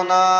প্রণাম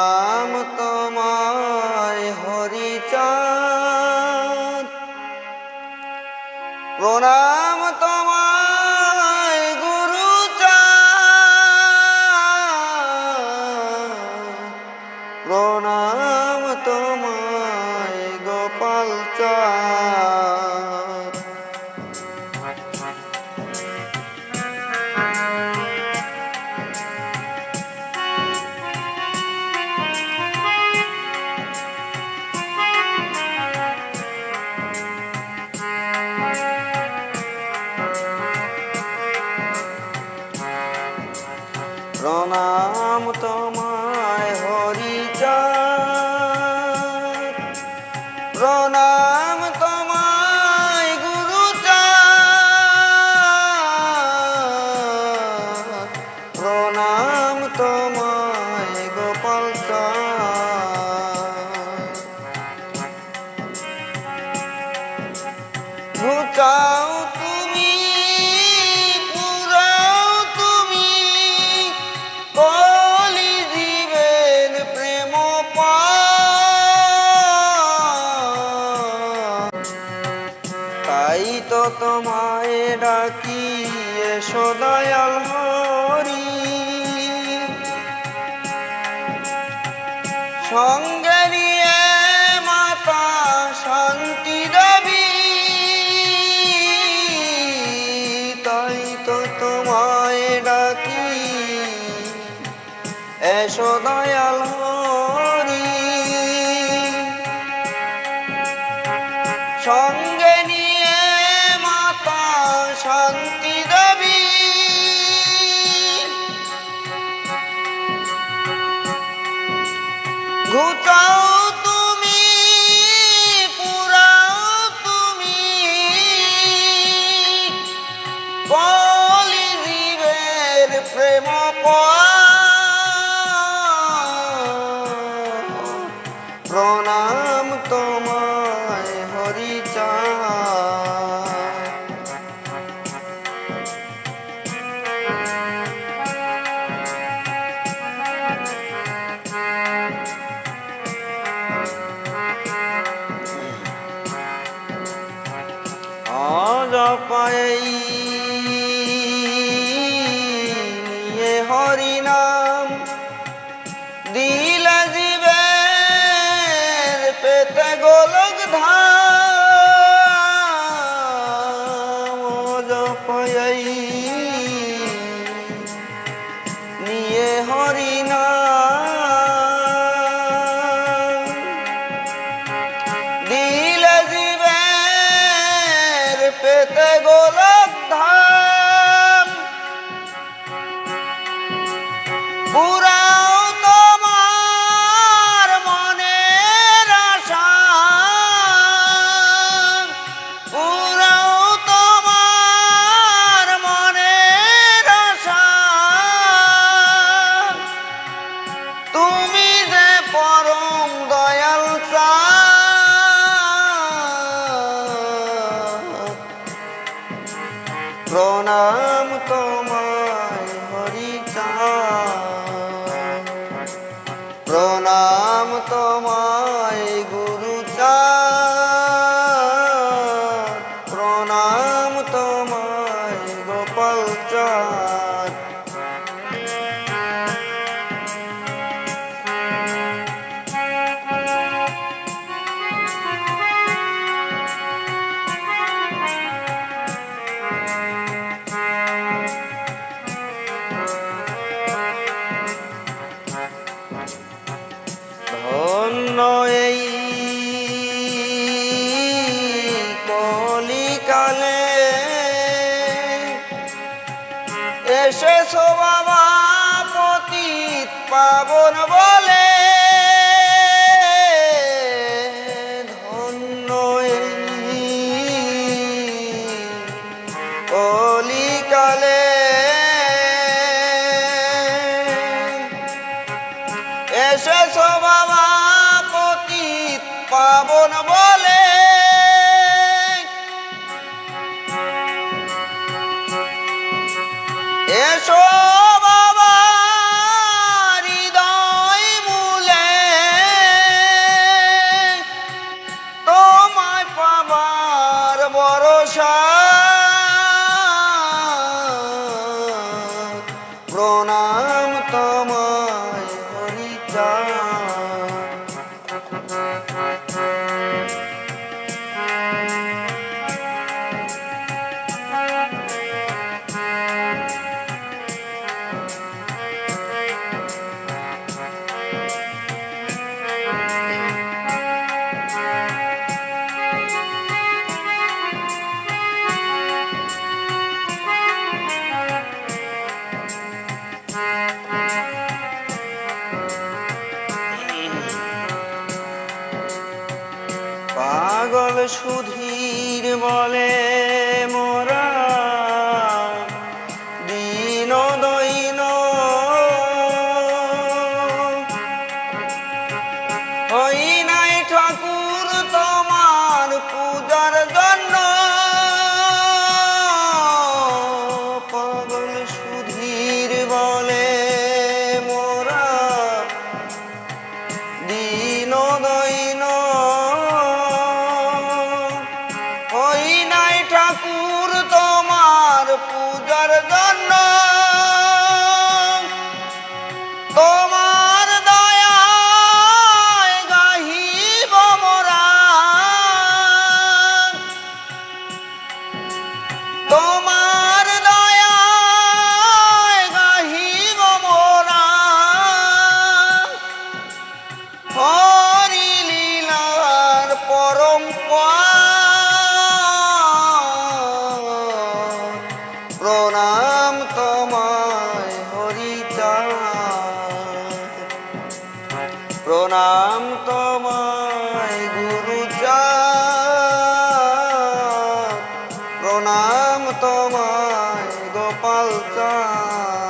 প্রণাম তোমায় হরি প্রণাম তোমায় গুরুচা প্রণাম তোমায় তোমায় ডাকি এসো দয়াল হরি সঙ্গে নিয়ে মাতা শান্তি দেবী। তাই তো তোমায় ডাকি এসো দয়াল হরি কলি জীবের প্রেম প্রণাম তোমায় হরিচা আজ পাই নিয়ে হরিনাম দিল জীবের পেতে গোলক প্রণাম তোমায় কলিকালে এসে বাবা পতীত পাবন বলে সুধীর বলে। Tchau!